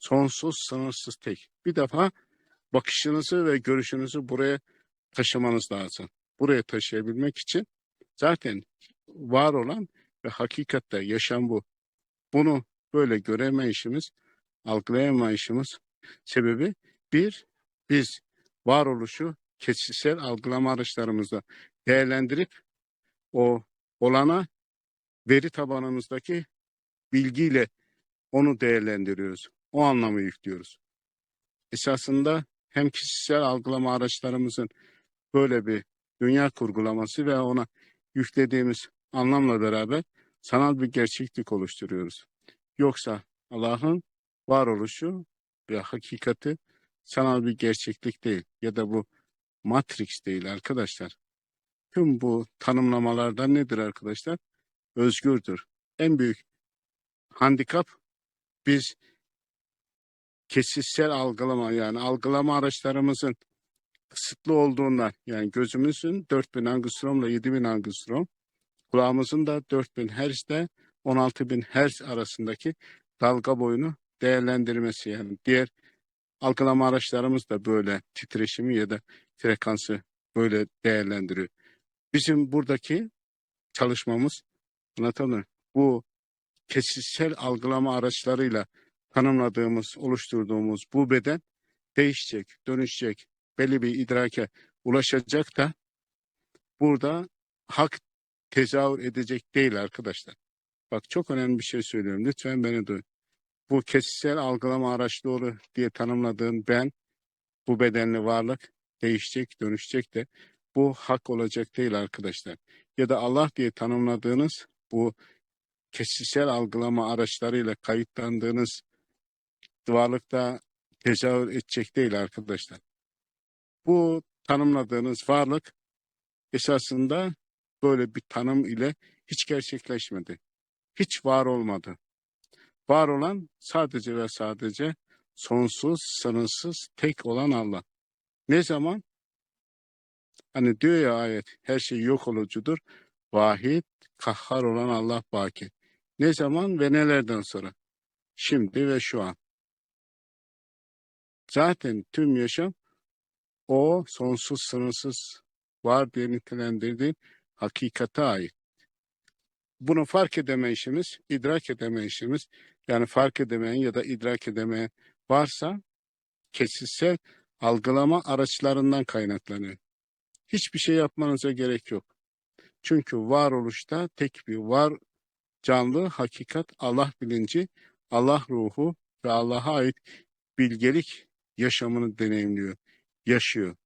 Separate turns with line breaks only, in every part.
Sonsuz, sınırsız tek. Bir defa bakışınızı ve görüşünüzü buraya taşımanız lazım. Buraya taşıyabilmek için zaten var olan ve hakikatte yaşam bu. Bunu böyle göremeyişimiz, algılayamayışımız sebebi bir, biz varoluşu kesitsel algılama araçlarımızla değerlendirip o olana veri tabanımızdaki bilgiyle onu değerlendiriyoruz. O anlamı yüklüyoruz. Esasında hem kişisel algılama araçlarımızın böyle bir dünya kurgulaması ve ona yüklediğimiz anlamla beraber sanal bir gerçeklik oluşturuyoruz. Yoksa Allah'ın varoluşu ve hakikati sanal bir gerçeklik değil ya da bu Matrix değil arkadaşlar. Tüm bu tanımlamalardan nedir arkadaşlar? Özgürdür. En büyük handikap biz kesitsel algılama yani algılama araçlarımızın kısıtlı olduğundan yani gözümüzün 4000 angstrom ile 7000 angstrom kulağımızın da 4000 Hz ile 16000 Hz arasındaki dalga boyunu değerlendirmesi yani diğer algılama araçlarımız da böyle titreşimi ya da frekansı böyle değerlendiriyor. Bizim buradaki çalışmamız anlatalım. Bu kesitsel algılama araçlarıyla tanımladığımız, oluşturduğumuz bu beden değişecek, dönüşecek, belli bir idrake ulaşacak da burada hak tezahür edecek değil arkadaşlar. Bak çok önemli bir şey söylüyorum. Lütfen beni duyun. Bu kesitsel algılama araçları diye tanımladığım ben, bu bedenli varlık değişecek, dönüşecek de bu hak olacak değil arkadaşlar. Ya da Allah diye tanımladığınız bu kesitsel algılama araçlarıyla kayıtlandığınız varlıkta tezahür edecek değil arkadaşlar. Bu tanımladığınız varlık esasında böyle bir tanım ile hiç gerçekleşmedi. Hiç var olmadı. Var olan sadece ve sadece sonsuz, sınırsız, tek olan Allah. Ne zaman? Hani diyor ya ayet, her şey yok olucudur. Vahid, kahhar olan Allah baki. Ne zaman ve nelerden sonra? Şimdi ve şu an. Zaten tüm yaşam o sonsuz sınırsız var diye nitelendirdiğin hakikate ait. Bunu fark edemeyişimiz, idrak edemeyişimiz, yani fark edemeyen ya da idrak edemeyen varsa kesitsel algılama araçlarından kaynaklanıyor. Hiçbir şey yapmanıza gerek yok. Çünkü varoluşta tek bir var canlı hakikat Allah bilinci, Allah ruhu ve Allah'a ait bilgelik yaşamını deneyimliyor, yaşıyor.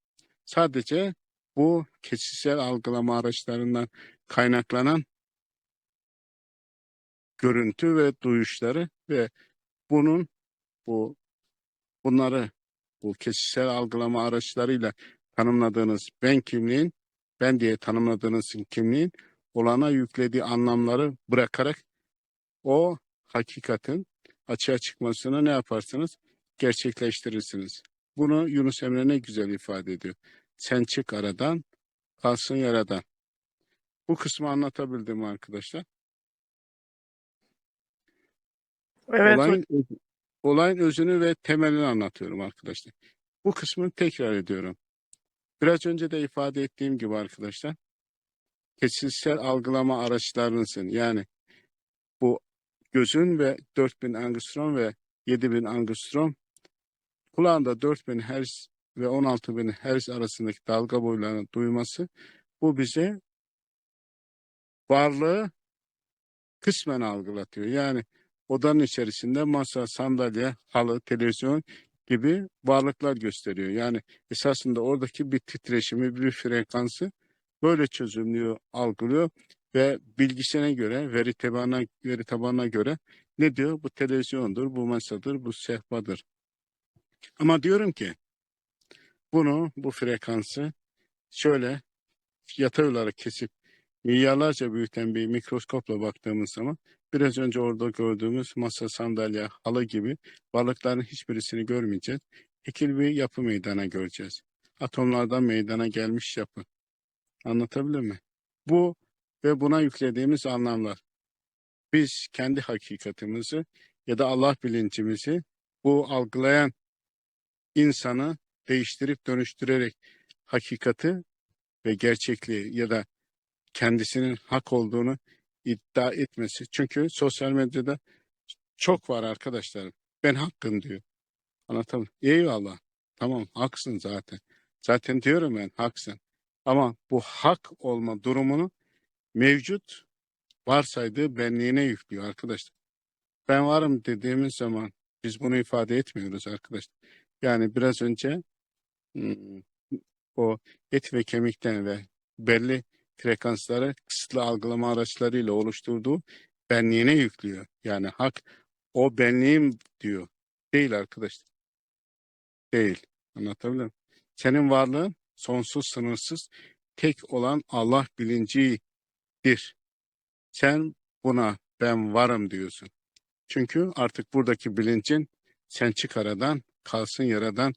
Sadece bu kesitsel algılama araçlarından kaynaklanan görüntü ve duyuşları ve bunun bu bunları bu kesitsel algılama araçlarıyla tanımladığınız ben kimliğin, ben diye tanımladığınız kimliğin olana yüklediği anlamları bırakarak o hakikatin açığa çıkmasını ne yaparsınız? Gerçekleştirirsiniz. Bunu Yunus Emre ne güzel ifade ediyor. Sen çık aradan, kalsın yaradan. Bu kısmı anlatabildim mi arkadaşlar?
Evet
olayın, olayın özünü ve temelini anlatıyorum arkadaşlar. Bu kısmını tekrar ediyorum. Biraz önce de ifade ettiğim gibi arkadaşlar, kesitsel algılama araçlarınızın yani bu gözün ve 4000 angstrom ve 7000 angstrom kulağında 4000 Hz ve 16000 Hz arasındaki dalga boylarını duyması bu bize varlığı kısmen algılatıyor. Yani odanın içerisinde masa, sandalye, halı, televizyon gibi varlıklar gösteriyor. Yani esasında oradaki bir titreşimi, bir frekansı böyle çözümlüyor, algılıyor ve bilgisine göre, veri tabanına, veri tabanına göre ne diyor? Bu televizyondur, bu masadır, bu sehpadır. Ama diyorum ki bunu, bu frekansı şöyle yatay olarak kesip milyarlarca büyüten bir mikroskopla baktığımız zaman biraz önce orada gördüğümüz masa, sandalye, halı gibi varlıkların hiçbirisini görmeyeceğiz. Ekil bir yapı meydana göreceğiz. Atomlardan meydana gelmiş yapı. Anlatabilir mi? Bu ve buna yüklediğimiz anlamlar. Biz kendi hakikatimizi ya da Allah bilincimizi bu algılayan insanı değiştirip dönüştürerek hakikati ve gerçekliği ya da kendisinin hak olduğunu iddia etmesi. Çünkü sosyal medyada çok var arkadaşlar. Ben hakkım diyor. Anlatamam. Eyvallah. Tamam haksın zaten. Zaten diyorum ben haksın. Ama bu hak olma durumunu mevcut varsaydığı benliğine yüklüyor arkadaşlar. Ben varım dediğimiz zaman biz bunu ifade etmiyoruz arkadaşlar. Yani biraz önce o et ve kemikten ve belli frekansları kısıtlı algılama araçlarıyla oluşturduğu benliğine yüklüyor. Yani hak o benliğim diyor. Değil arkadaşlar. Değil. Anlatabiliyor muyum? Senin varlığın sonsuz, sınırsız, tek olan Allah bilincidir. Sen buna ben varım diyorsun. Çünkü artık buradaki bilincin sen çık aradan, kalsın yaradan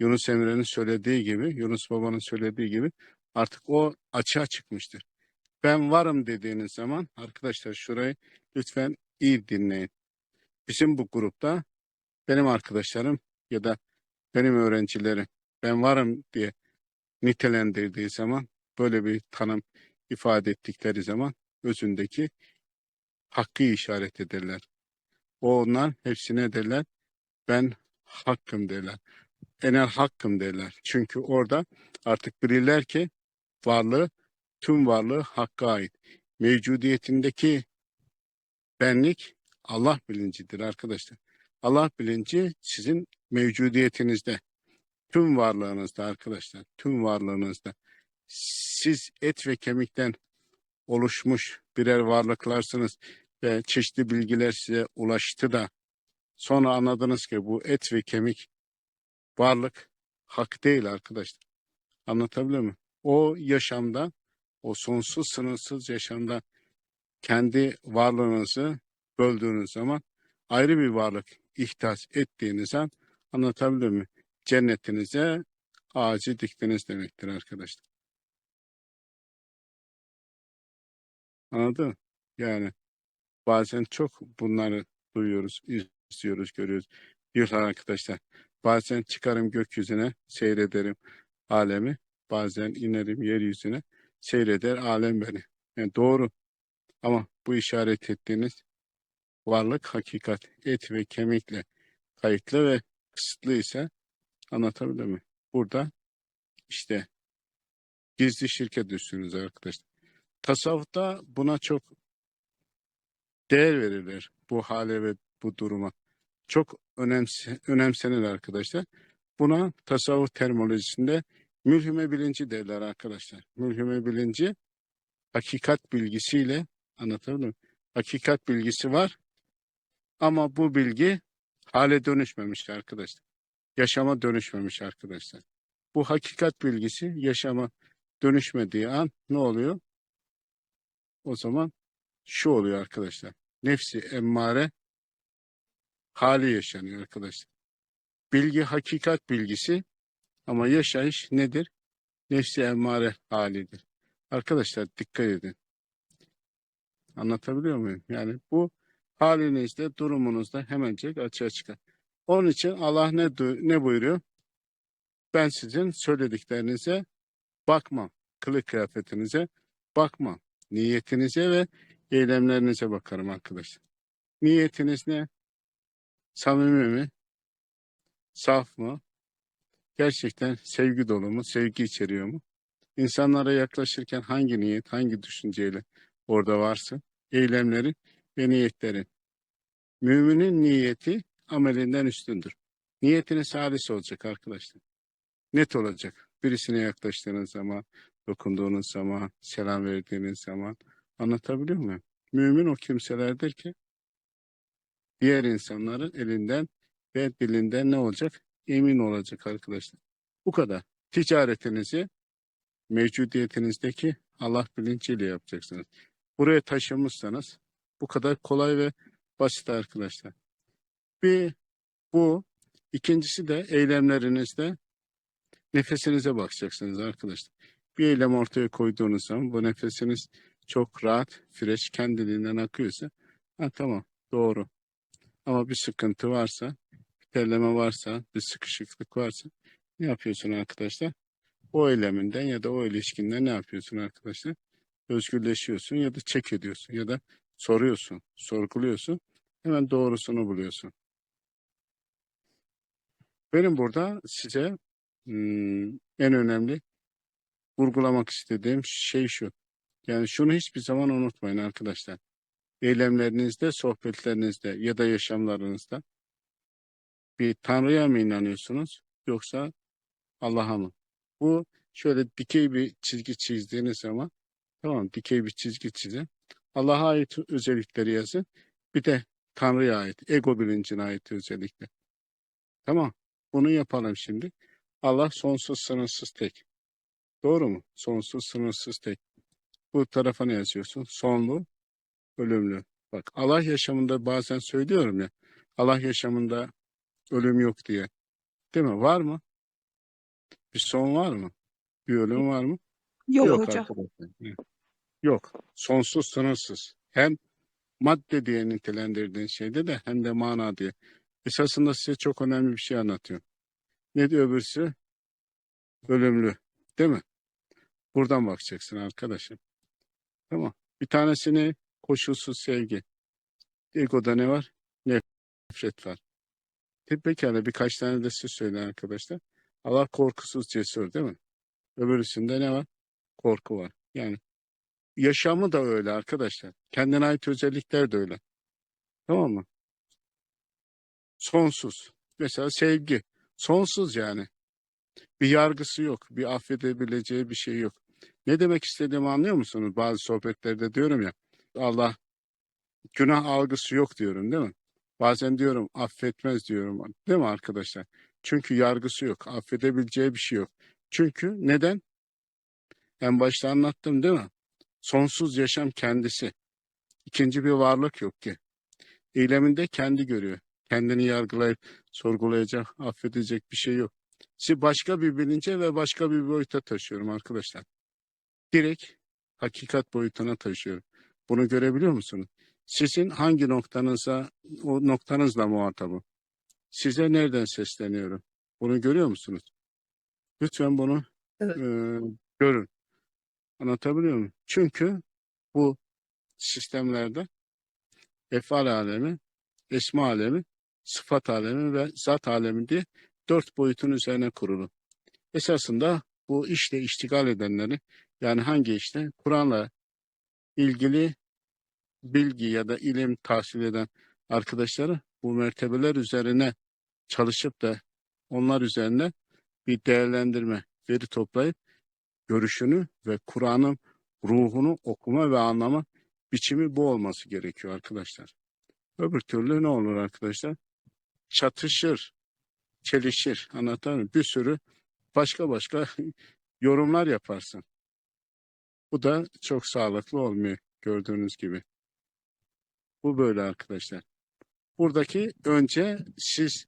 Yunus Emre'nin söylediği gibi, Yunus Baba'nın söylediği gibi artık o açığa çıkmıştır. Ben varım dediğiniz zaman arkadaşlar şurayı lütfen iyi dinleyin. Bizim bu grupta benim arkadaşlarım ya da benim öğrencilerim ben varım diye nitelendirdiği zaman böyle bir tanım ifade ettikleri zaman özündeki hakkı işaret ederler. O onlar hepsine derler ben hakkım derler. Enel hakkım derler. Çünkü orada artık bilirler ki varlığı, tüm varlığı Hakk'a ait. Mevcudiyetindeki benlik Allah bilincidir arkadaşlar. Allah bilinci sizin mevcudiyetinizde, tüm varlığınızda arkadaşlar, tüm varlığınızda. Siz et ve kemikten oluşmuş birer varlıklarsınız ve çeşitli bilgiler size ulaştı da sonra anladınız ki bu et ve kemik varlık hak değil arkadaşlar. Anlatabiliyor muyum? O yaşamda, o sonsuz sınırsız yaşamda kendi varlığınızı böldüğünüz zaman ayrı bir varlık ihtas ettiğiniz an anlatabiliyor muyum? Cennetinize ağacı diktiniz demektir arkadaşlar. Anladın? Yani bazen çok bunları duyuyoruz, izliyoruz, görüyoruz. Diyorlar arkadaşlar. Bazen çıkarım gökyüzüne seyrederim alemi. Bazen inerim yeryüzüne seyreder alem beni. Yani doğru. Ama bu işaret ettiğiniz varlık hakikat et ve kemikle kayıtlı ve kısıtlı ise anlatabiliyor muyum? Burada işte gizli şirke düştünüz arkadaşlar. Tasavvufta buna çok değer verirler bu hale ve bu duruma. Çok önemse, önemsenir arkadaşlar. Buna tasavvuf terminolojisinde mülhime bilinci derler arkadaşlar. Mülhime bilinci hakikat bilgisiyle anlatabiliyor muyum? Hakikat bilgisi var ama bu bilgi hale dönüşmemiş arkadaşlar. Yaşama dönüşmemiş arkadaşlar. Bu hakikat bilgisi yaşama dönüşmediği an ne oluyor? O zaman şu oluyor arkadaşlar. Nefsi emmare hali yaşanıyor arkadaşlar. Bilgi hakikat bilgisi ama yaşayış nedir? Nefsi emmare halidir. Arkadaşlar dikkat edin. Anlatabiliyor muyum? Yani bu halinizde, durumunuzda hemencek açığa çıkar. Onun için Allah ne, ne buyuruyor? Ben sizin söylediklerinize bakmam. Kılık kıyafetinize bakmam. Niyetinize ve eylemlerinize bakarım arkadaşlar. Niyetiniz ne? Samimi mi? Saf mı? Gerçekten sevgi dolu mu? Sevgi içeriyor mu? İnsanlara yaklaşırken hangi niyet, hangi düşünceyle orada varsın? Eylemlerin ve niyetlerin. Müminin niyeti amelinden üstündür. Niyetiniz halis olacak arkadaşlar. Net olacak. Birisine yaklaştığınız zaman, dokunduğunuz zaman, selam verdiğiniz zaman anlatabiliyor muyum? Mümin o kimselerdir ki diğer insanların elinden ve dilinden ne olacak? Emin olacak arkadaşlar. Bu kadar. Ticaretinizi mevcudiyetinizdeki Allah bilinciyle yapacaksınız. Buraya taşımışsanız bu kadar kolay ve basit arkadaşlar. Bir bu. ikincisi de eylemlerinizde nefesinize bakacaksınız arkadaşlar. Bir eylem ortaya koyduğunuz zaman bu nefesiniz çok rahat, fresh, kendiliğinden akıyorsa ha, tamam doğru. Ama bir sıkıntı varsa terleme varsa, bir sıkışıklık varsa ne yapıyorsun arkadaşlar? O eyleminden ya da o ilişkinden ne yapıyorsun arkadaşlar? Özgürleşiyorsun ya da çek ediyorsun ya da soruyorsun, sorguluyorsun. Hemen doğrusunu buluyorsun. Benim burada size hmm, en önemli vurgulamak istediğim şey şu. Yani şunu hiçbir zaman unutmayın arkadaşlar. Eylemlerinizde, sohbetlerinizde ya da yaşamlarınızda bir Tanrı'ya mı inanıyorsunuz yoksa Allah'a mı? Bu şöyle dikey bir çizgi çizdiğiniz zaman tamam dikey bir çizgi çizin. Allah'a ait özellikleri yazın. Bir de Tanrı'ya ait, ego bilincine ait özellikler. Tamam. Bunu yapalım şimdi. Allah sonsuz sınırsız tek. Doğru mu? Sonsuz sınırsız tek. Bu tarafa ne yazıyorsun? Sonlu, ölümlü. Bak Allah yaşamında bazen söylüyorum ya. Allah yaşamında ölüm yok diye. Değil mi? Var mı? Bir son var mı? Bir ölüm var mı?
Yok,
Yok
hocam.
arkadaşlar. Yok. Sonsuz sınırsız. Hem madde diye nitelendirdiğin şeyde de hem de mana diye. Esasında size çok önemli bir şey anlatıyor. Ne diyor öbürsü? Ölümlü. Değil mi? Buradan bakacaksın arkadaşım. Tamam. Bir tanesini koşulsuz sevgi. Ego'da ne var? Nefret var. Pekala birkaç tane de siz söyleyin arkadaşlar. Allah korkusuz cesur değil mi? Öbürüsünde ne var? Korku var. Yani yaşamı da öyle arkadaşlar. Kendine ait özellikler de öyle. Tamam mı? Sonsuz. Mesela sevgi. Sonsuz yani. Bir yargısı yok. Bir affedebileceği bir şey yok. Ne demek istediğimi anlıyor musunuz? Bazı sohbetlerde diyorum ya. Allah günah algısı yok diyorum değil mi? Bazen diyorum affetmez diyorum. Değil mi arkadaşlar? Çünkü yargısı yok. Affedebileceği bir şey yok. Çünkü neden? En başta anlattım değil mi? Sonsuz yaşam kendisi. İkinci bir varlık yok ki. Eyleminde kendi görüyor. Kendini yargılayıp sorgulayacak, affedecek bir şey yok. Sizi başka bir bilince ve başka bir boyuta taşıyorum arkadaşlar. Direkt hakikat boyutuna taşıyorum. Bunu görebiliyor musunuz? Sizin hangi noktanıza, o noktanızla muhatabım. Size nereden sesleniyorum? Bunu görüyor musunuz? Lütfen bunu
Evet.
e, görün. Anlatabiliyor muyum? Çünkü bu sistemlerde efal alemi, esma alemi, sıfat alemi ve zat alemi diye dört boyutun üzerine kurulu. Esasında bu işle iştigal edenleri yani hangi işte Kur'an'la ilgili bilgi ya da ilim tahsil eden arkadaşları bu mertebeler üzerine çalışıp da onlar üzerine bir değerlendirme, veri toplayıp görüşünü ve Kur'an'ın ruhunu okuma ve anlama biçimi bu olması gerekiyor arkadaşlar. Öbür türlü ne olur arkadaşlar? Çatışır, çelişir. Anlatabiliyor muyum? Bir sürü başka başka yorumlar yaparsın. Bu da çok sağlıklı olmuyor gördüğünüz gibi. Bu böyle arkadaşlar. Buradaki önce siz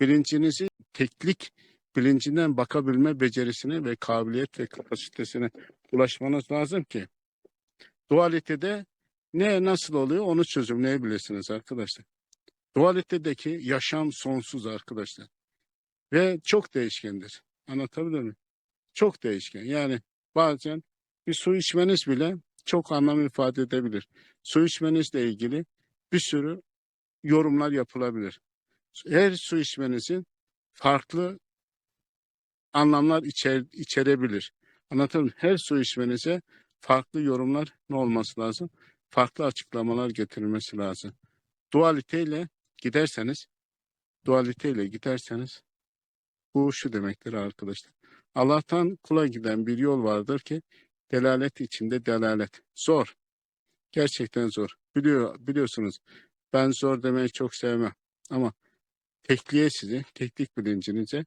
bilincinizi teklik bilincinden bakabilme becerisine ve kabiliyet ve kapasitesine ulaşmanız lazım ki dualitede ne nasıl oluyor onu çözümleyebilirsiniz arkadaşlar. Dualitedeki yaşam sonsuz arkadaşlar. Ve çok değişkendir. Anlatabiliyor muyum? Çok değişken. Yani bazen bir su içmeniz bile çok anlam ifade edebilir. Su içmenizle ilgili bir sürü yorumlar yapılabilir. Her su içmenizin farklı anlamlar içer, içerebilir. Muyum? Her su içmenize farklı yorumlar ne olması lazım? Farklı açıklamalar getirilmesi lazım. Dualiteyle giderseniz, dualiteyle giderseniz bu şu demektir arkadaşlar. Allah'tan kula giden bir yol vardır ki delalet içinde delalet. Zor. Gerçekten zor. Biliyor, biliyorsunuz ben zor demeyi çok sevmem. Ama tekliğe sizi, teklik bilincinize,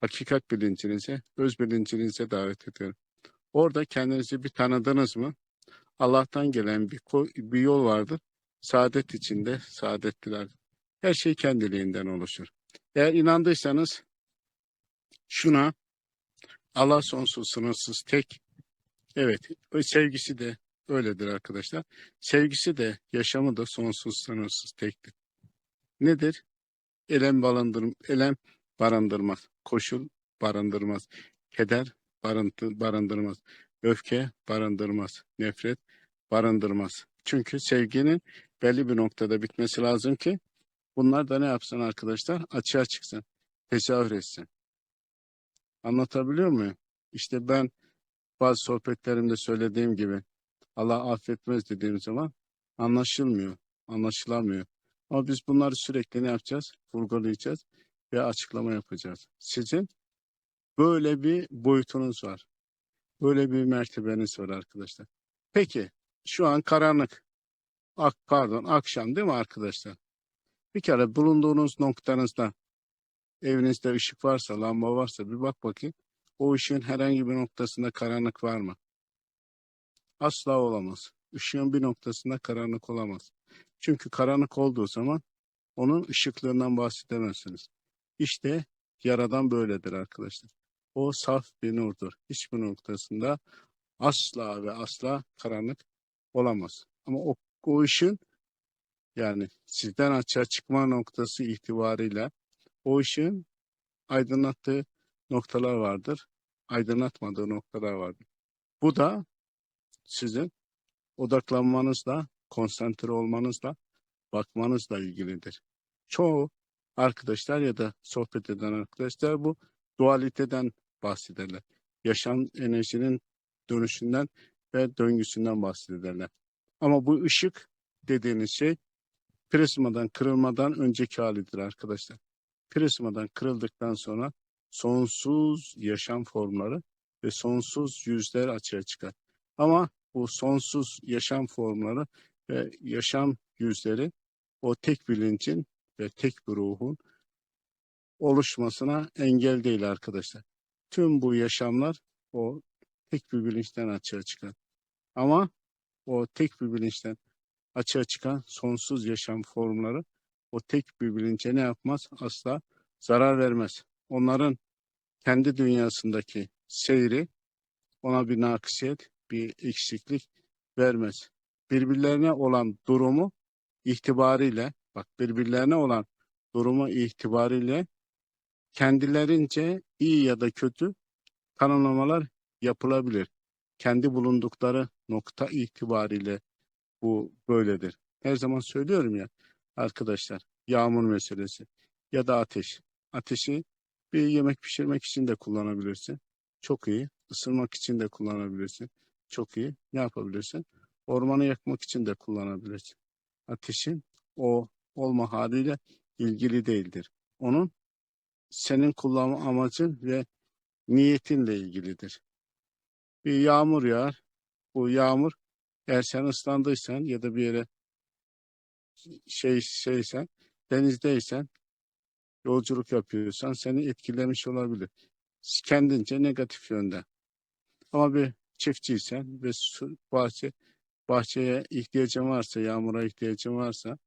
hakikat bilincinize, öz bilincinize davet ediyorum. Orada kendinizi bir tanıdınız mı? Allah'tan gelen bir, bir yol vardır. Saadet içinde saadettiler. Her şey kendiliğinden oluşur. Eğer inandıysanız şuna Allah sonsuz sınırsız tek. Evet sevgisi de öyledir arkadaşlar. Sevgisi de yaşamı da sonsuz sınırsız tektir. Nedir? elem barındır, elem barındırmaz. Koşul barındırmaz. Keder barındır, barındırmaz. Öfke barındırmaz. Nefret barındırmaz. Çünkü sevginin belli bir noktada bitmesi lazım ki bunlar da ne yapsın arkadaşlar? Açığa çıksın. Tezahür etsin. Anlatabiliyor muyum? İşte ben bazı sohbetlerimde söylediğim gibi Allah affetmez dediğim zaman anlaşılmıyor, anlaşılamıyor. Ama biz bunları sürekli ne yapacağız? Vurgulayacağız ve açıklama yapacağız. Sizin böyle bir boyutunuz var. Böyle bir mertebeniz var arkadaşlar. Peki şu an karanlık. Ak, pardon akşam değil mi arkadaşlar? Bir kere bulunduğunuz noktanızda evinizde ışık varsa, lamba varsa bir bak bakayım. O ışığın herhangi bir noktasında karanlık var mı? Asla olamaz. Işığın bir noktasında karanlık olamaz. Çünkü karanlık olduğu zaman onun ışıklığından bahsedemezsiniz. İşte yaradan böyledir arkadaşlar. O saf bir nurdur. Hiçbir noktasında asla ve asla karanlık olamaz. Ama o, o ışın yani sizden açığa çıkma noktası itibariyle o ışığın aydınlattığı noktalar vardır. Aydınlatmadığı noktalar vardır. Bu da sizin odaklanmanızla, konsantre olmanızla, bakmanızla ilgilidir. Çoğu arkadaşlar ya da sohbet eden arkadaşlar bu dualiteden bahsederler. Yaşam enerjinin dönüşünden ve döngüsünden bahsederler. Ama bu ışık dediğiniz şey prizmadan kırılmadan önceki halidir arkadaşlar. Prizmadan kırıldıktan sonra sonsuz yaşam formları ve sonsuz yüzler açığa çıkar. Ama bu sonsuz yaşam formları ve yaşam yüzleri o tek bilincin ve tek bir ruhun oluşmasına engel değil arkadaşlar. Tüm bu yaşamlar o tek bir bilinçten açığa çıkar. Ama o tek bir bilinçten açığa çıkan sonsuz yaşam formları o tek bir bilince ne yapmaz? Asla zarar vermez. Onların kendi dünyasındaki seyri ona bir nakisiyet, bir eksiklik vermez. Birbirlerine olan durumu itibariyle, bak birbirlerine olan durumu itibariyle kendilerince iyi ya da kötü tanımlamalar yapılabilir. Kendi bulundukları nokta itibariyle bu böyledir. Her zaman söylüyorum ya arkadaşlar yağmur meselesi ya da ateş. Ateşi bir yemek pişirmek için de kullanabilirsin. Çok iyi. Isırmak için de kullanabilirsin. Çok iyi. Ne yapabilirsin? Ormanı yakmak için de kullanabilirsin. Ateşin o olma haliyle ilgili değildir. Onun senin kullanma amacın ve niyetinle ilgilidir. Bir yağmur yağar. Bu yağmur eğer sen ıslandıysan ya da bir yere şey şeysen denizdeysen yolculuk yapıyorsan seni etkilemiş olabilir. Kendince negatif yönde. Ama bir çiftçiysen ve bahçe bahçeye ihtiyacın varsa, yağmura ihtiyacın varsa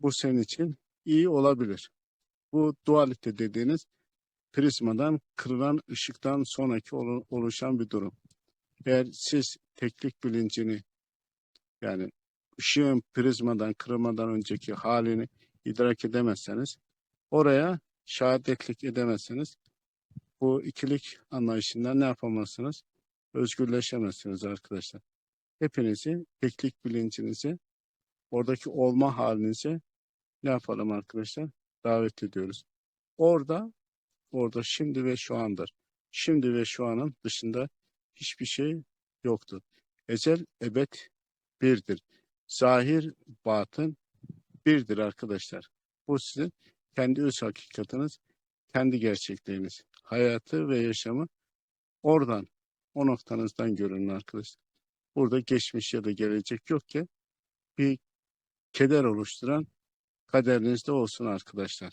bu senin için iyi olabilir. Bu dualite dediğiniz prizmadan kırılan ışıktan sonraki olu- oluşan bir durum. Eğer siz teklik bilincini yani ışığın prizmadan kırılmadan önceki halini idrak edemezseniz oraya şahitlik edemezseniz bu ikilik anlayışından ne yapamazsınız? Özgürleşemezsiniz arkadaşlar. Hepinizi teklik bilincinizi oradaki olma halinizi ne yapalım arkadaşlar? Davet ediyoruz. Orada orada şimdi ve şu andır. Şimdi ve şu anın dışında hiçbir şey yoktur. Ecel ebed birdir. Zahir batın birdir arkadaşlar. Bu sizin kendi öz hakikatiniz, kendi gerçekliğiniz. Hayatı ve yaşamı oradan, o noktanızdan görün arkadaşlar. Burada geçmiş ya da gelecek yok ki bir keder oluşturan kaderinizde olsun arkadaşlar.